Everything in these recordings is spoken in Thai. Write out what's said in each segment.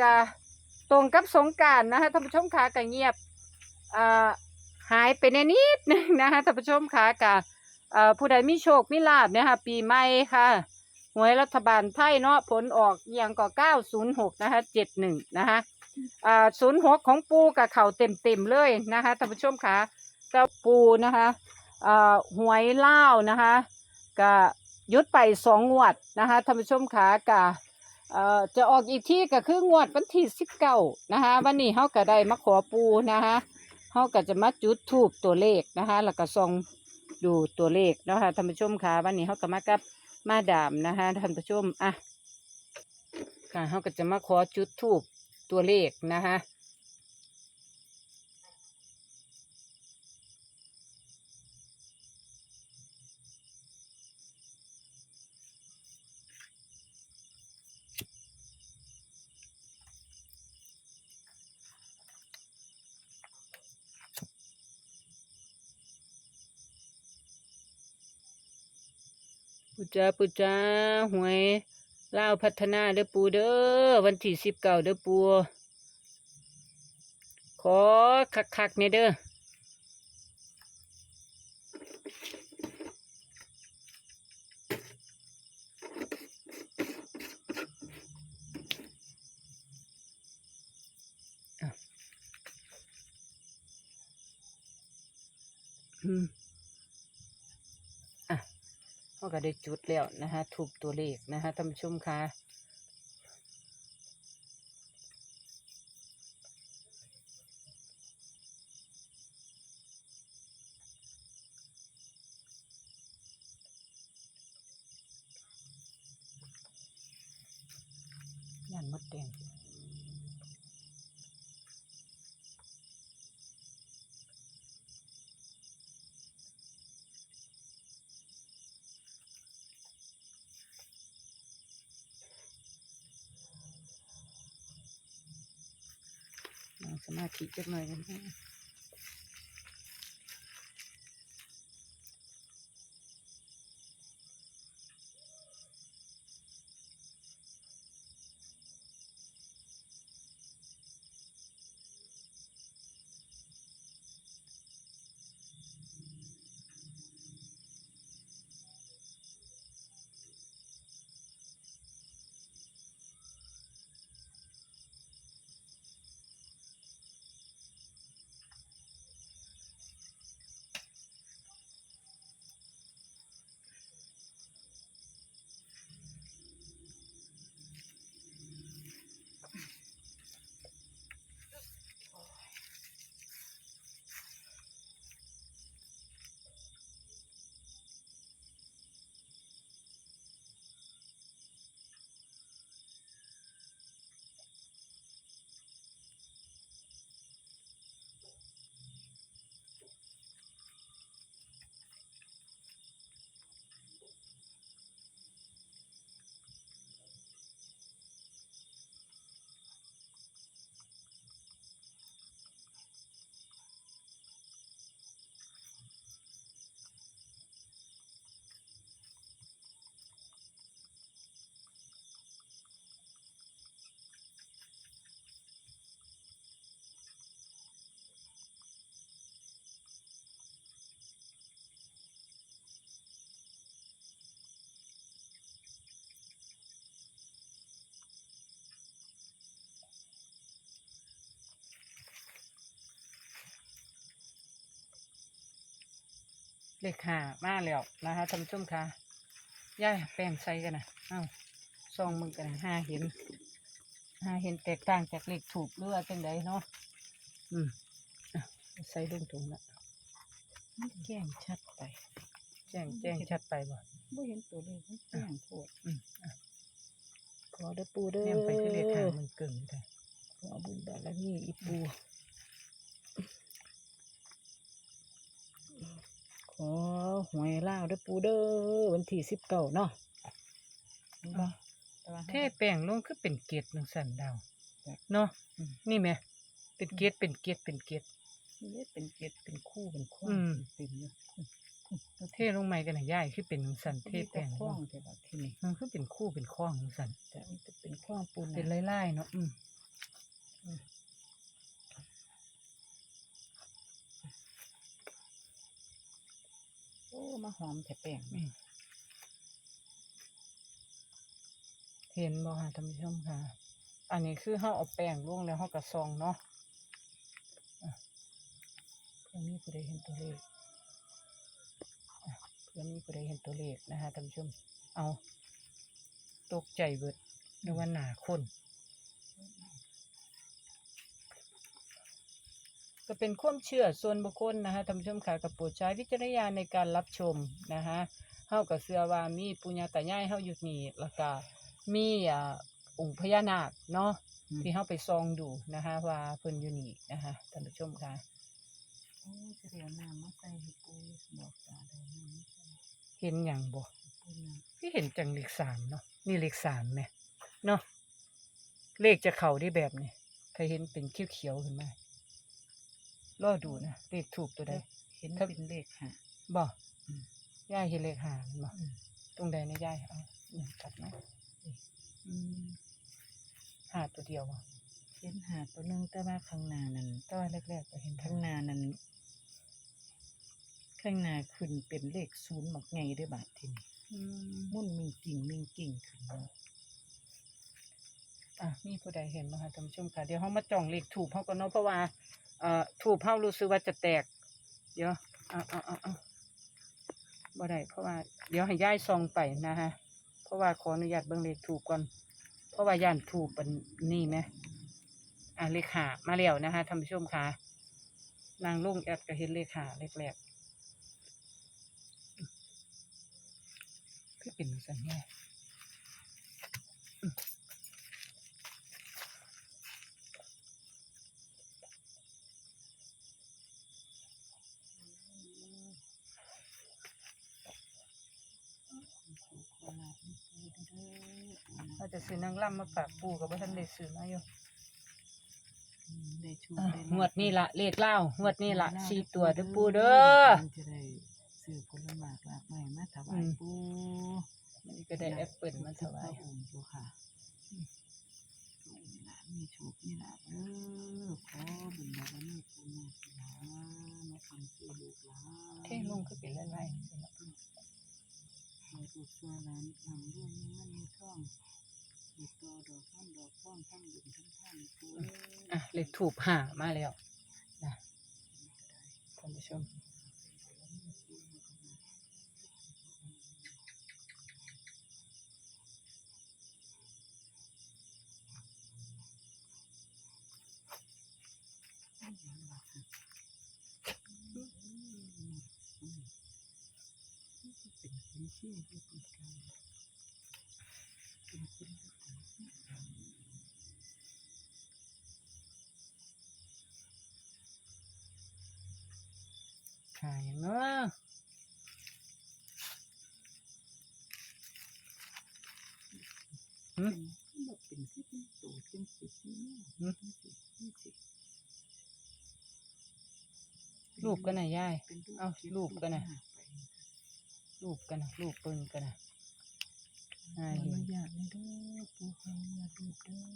กะตรงกับสงการนะคะท่านผู้ชมขากะเงียบหายไปในนิดนึงนะคะท่านผู้ชมขากะผู้ใดมีโชคมีลาบเนี่ยค่ะปีใหม่ค่ะหวยรัฐบาลไทยเนาะผลออกอย่างก็906นะคะ71นะคะอ่า06ของปูกับเข่าเต็มๆเลยนะคะท่านผู้ชมค่ะก็ปูนะคะอ่าหวยเล่านะคะก็หยุดไปสองงวดนะคะท่านผู้ชมค่ะกะ เอ่อจะออกอีกที่ก็คืองวดวันที่สิบเก้านะคะวันนี้เขาก็ได้มาขอปูนะคะเขาก็จะมาจุดทูบตัวเลขนะคะแล้วก็ส่องดูตัวเลขนะคะท่านผู้ชมค่ะวันนี้เขาก็มากับมาดามนะคะท่านผู้ชมอะค่ะเขาก็จะมาขอจุดทูบตัวเลขนะคะ ปูจ้าปูจ้าหวยเล่าพัฒนาเด้อปูเด้อวันที่สิบเก้าเด้อปูขอคักๆเนี่ยเด้ออะอืม อะ เขาก็ได้จุดแล้วนะคะถูกตัวเลขนะคะท่านผู้ชมคะยันมดแดง สมาธิจักหน่อยกันนะ เลขห้ามาแล้วนะคะท่านผู้ชมคะย่ายแป้งใส่กันนะเอ้าซองมึงกันห้าเห็นห้าเห็นแตกต่างจากเลขถูกหรือว่าจังไดเนาะอืมอะใส่ลงถุงละมันแจ้งชัดไป แจ้งแจ้งชัดไปบ่บ่เห็นตัวเลขมันแจ้งโพดอืมอะขอเด้อปูเด้อเนี่ยไปคือเลขห้ามันเกินแต่ขอบุญบารมีอีปู อหวยลาวเด้อปูเด้อวันที่สิบเก้าเนาะเห็นบ่แต่ว่าเทแป้งลงคือเป็นเกล็ดหนึ่งสันดาวจ้ะเนาะอืม นี่ไหมเป็นเกล็ดเป็นเกล็ดเป็นเกล็ดนี่เป็นเกล็ดเป็นคู่เป็นข้ออืม เต็มอยู่เทลงไม้กันนะย่ายคือเป็นหนึ่งสันเทมีแป้งข้ลองงแต่ว่าที่นี่มันคือเป็นคู่เป็นข้องหนึ่งสันจะมีแต่เป็นข้องปูนเป็นไล่ๆเนาะอืม อืมโอ้มาหอมแต่แป้งอืมเห็นบ่ค่ะท่านผู้ชมค่ะ อันนี้คือเฮาเอาแป้งลงแล้วเฮาก็ซองเนาะเพื่อนี้ผู้ใดเห็นตัวเลขเพื่อนี้ผู้ใดเห็นตัวเลขนะคะท่านผู้ชม เอา ตกใจเบิดนึกว่าหนาคน ก็เป็นความเชื่อส่วนบุคคลนะคะท่านผู้ชมค่ะกับโปรดใช้วิจารณญาณในการรับชมนะคะเฮากับเสือว่ามีปุญญาตายายเฮาอยู่นี่แล้วก็มีอ่าองค์พญานาคเนาะอืมที่เฮาไปซองดูนะคะ ว่าเพิ่นอยู่นี่นะคะท่านผู้ชมค่ะโอ้จะเดี๋ยวน้ำมาใส่ให้ปูบอกตาได้น้ำมาใส่เห็นหยังบ่ปูน้ที่เห็นจังเลขสามเนาะนี่เลขสามไหมเนาะเลขจะเข้าได้แบบนี้ถ้าเห็นเป็นเขียวๆขึ้นมา รอดูนะเลขถูกตัวใดำเห็นถ้าเป็นเลขค่ะบ่อืมย่ายเห็นเลขหามันบ่อืมตรงใดนะย่ายเอาเนี่ยจัดนะอืมหาตัวเดียวบ่เห็นหาตัวหนึงแต่ว่าข้างหน้านั้นแตว่าแรกๆก็เห็นข้างหน้านั้นข้างหน้าขึ้นเป็นเลขศูนย์หมักไงด้วยบาททีนี้อืมมุ่นมิงกิ่งมิงกิ่งขึ้นมาอะมีผู้ใดเห็นบ่คะท่านผู้ชมค่ะเดี๋ยวเฮามาจ้องเลขถูกเฮาก็เนาะเพราะว่าเอ่อถูกเฮารู้สึกว่าจะแตก เดี๋ยวเอาเอาเอาเอาบ่ได้เพราะว่า เดี๋ยวให้ย้ายซองไปนะฮะ เพราะว่าขออนุญาตเบิ่งเลขถูกก่อน เพราะว่าย่านถูกเป็นนี่ไหมอะเลขหามาแล้วนะคะท่านผู้ชมค่ะนางลุงแอดก็เห็นเลขหาเลขแรกคือเป็นสัญญา เราจะซื้อนางล่ำมาฝากปู่กับว่าท่านได้ซื้อมาอยู่อืมได้ชูอะได้งวดนี่ละเลขเล่างวดนี่ละสี่ตัวเด้อปู่เด้อ มันจะได้ซื้อผลไม้หลากหลายมาถวาอืยมปูมันก็ได้แอปเปิลมาถวายพระองค์เจ้าค่ะลูกนี่ล่ะมีโชคนี่ล่ะเออขอบุญบารมีปูนาสิลามาทำซื้อลูกหลาน เท่ลงคือเป็นไล่ๆจังซี่เนาะให้ลูกตัวหลานทำเรื่องนี้มันมีท่องมี ต่อดอกท่อนดอกท่อนทั้งบุญทั้งท่านปูเอ้ยอะเลขถูกหามาแล้วนะท่านผู้ชมเป็นคนชื่อที่เป็นการเป็น คนหายเนาะหึเป็นแบบเป็นที่เป็นโตเป็นสิบนี่หึเป็นสิบยี่สิบรูปกันนะยาย เอารูปกันนะไปรูปกันนะรูปเปิ้นกันนะ ขออนุญาตในเด้อปู่ขออนุญาตรูปเด้อ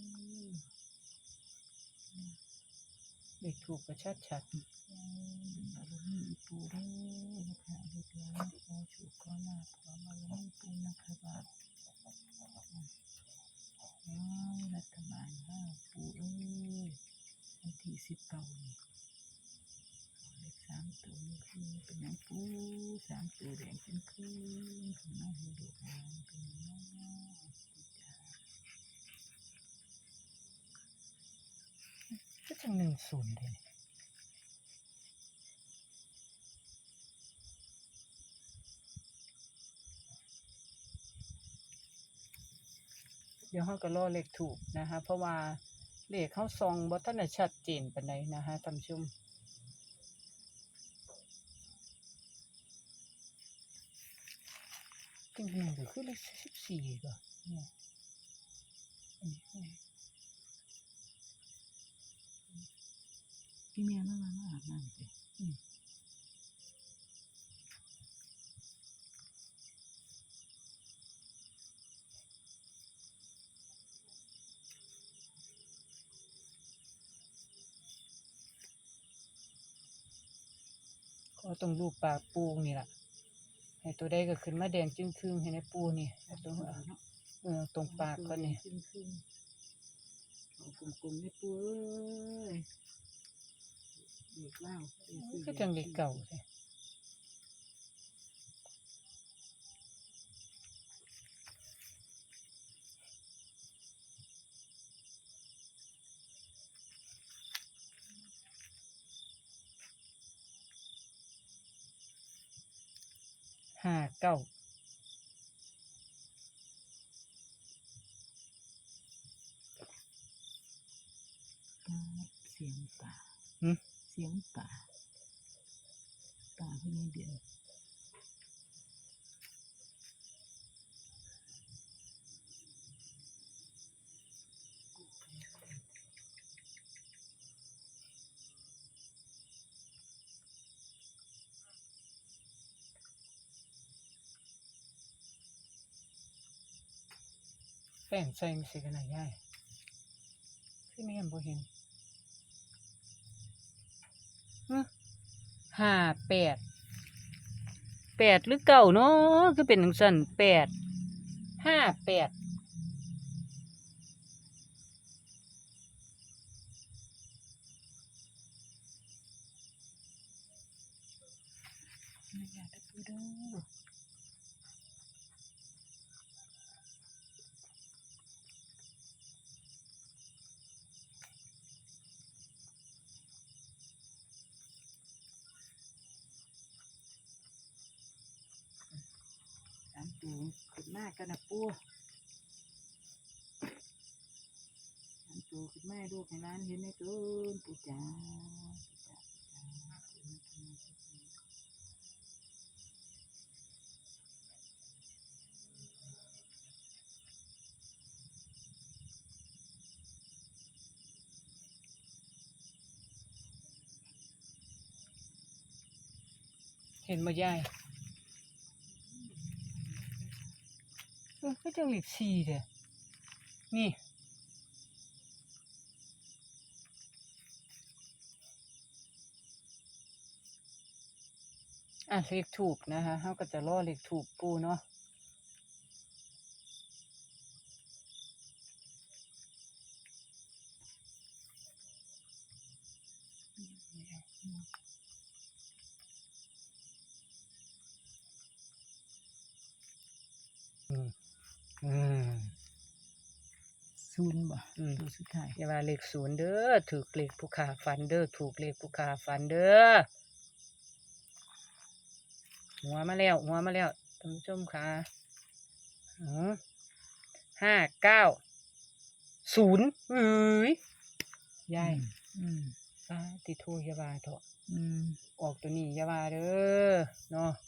เลขถูกก็ชัดชัดเออบารมีปู่เด้อนะคะลูกหลานขอโชคขอลาภขอบารมีปู่นะคะบาทโอ้ยรัฐบาลห้าปู่เอ้ยวันที่สิบเก้านี่เลขสามตัวนี่คือ เป็นหยังปูสามตัวแดงเป็นคืนของน้องให้ลูกหลานเป็นหยังเนาะจ้าก็จังหนึ่งศูนย์เลยเดี๋ยวเขาก็รอเลขถูกนะคะ เพราะว่าเลขเขาซองบทันได้ชัดเจนปานใดนะคะท่านผู้ชม ขึ้นเลขสิบสี่ก่อนเนี่ยพี่เมียนั่นน่ะอาบน้ำสิก็ต้องลูกปลาปูนี่แหละ ตัวใดก็ขึ้นมาแดงจึงครึ่งให้ในปูนี่เอาตรงเอาเออตรงปากก็นี่ขึ้นขึ้นเอากลมๆให้ปูเอ้ยเด็กเล่าเด็กซื้อก็จังเด็กเก่าใช่ห้า เก้าเสียงป่าหึเสียงป่าป่าที่นี่เดือน แป้งใส่มันสิขนาดใหญ่ที่นี่ยังบ่เห็นห้าแปดแปดหรือเก่าเนาะคือเป็นจังซั่นแปดห้าแปด ไม่อยากจะพูดเด้อสามตัวขึ้น ปูหันตัวขึ้แม่ลูกในร้านเห็นไหมเกินปูจ๋าเห็นมายาย จังหล็กสี่เด้นี่อะเลขถูกนะคะเขาก็จะล่อเลขถูกปูเนาะ ศูนย์บ่อืม ตัวสุดท้ายอย่าว่าเลขศูนย์เด้อถูกเลขผู้ขาฟันเด้อถูกเลขผู้ขาฟันเด้อหัวมาแล้วหัวมาแล้วท่านผู้ชมค่ะอืมห้าเก้าศูนย์เอ้ยยายอืมป้าติโทอยาบาเถอะอืมออกตัวนี้อยาบาเด้อเนาะอืม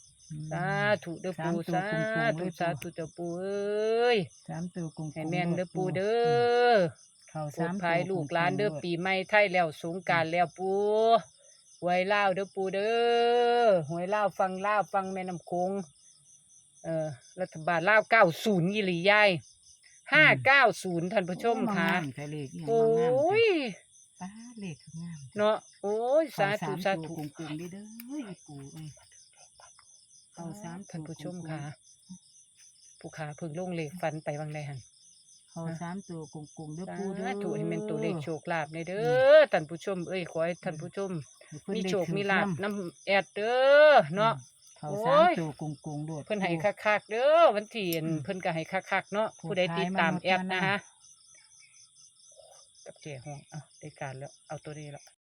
สาธุเด้อสามปูตัวสาคงๆธุเลยสาธุเจ้าปูเอ้ยสามตัวกลมๆให้แม่นเด้อปูโลเด้มอเข้าปลอสาดมภัยตัวลูกหลานเด้อโลดปีใหม่ไทยแล้วสงกรารแล้วปูหวยลาวเด้อปูเด้อหวยลาวฟังลาวฟังแม่น้ำคงเอ่อรัฐบาลลาวเก้าศูนย์ยี่หลียายห้าเก้าศูนย์ท่านผู้ชมโอ้ค่ะงามแต่เลขอีหยังโอ้มางามยป้าเลขคืองามเนาะโอ้ยสาเข้ธุมสาตัธุวกลมๆเด้อเด้ออีปู เอ้ยเข้าสามตัวท่านผู้ชมกลๆค่ะผู้ขาเพิ่งลงเลขฟันไปบางใดหันเข้าสามตัวกลมๆเด้อสาปูเด้อธุให้เป็นตัวเลขโชคลาภในเด้อท่านผู้ชมเอ้ยขอให้ท่านผู้ชมให้เพิ่นมีได้โชคถือมีลาภนำน้ำแอดเด้อเนาะ เข้าโอ้สามยตัวกลมๆโดด เพิ่นให้ปูคักๆเด้อวันที่อั่นอืมเพิ่นก็ให้คักๆเนาะผู้ผู้ใดติดตามขายมาแอดหมดมานะนะฮะกับเจ้ห้องเอาได้การแล้วเอาตัวนี้ละ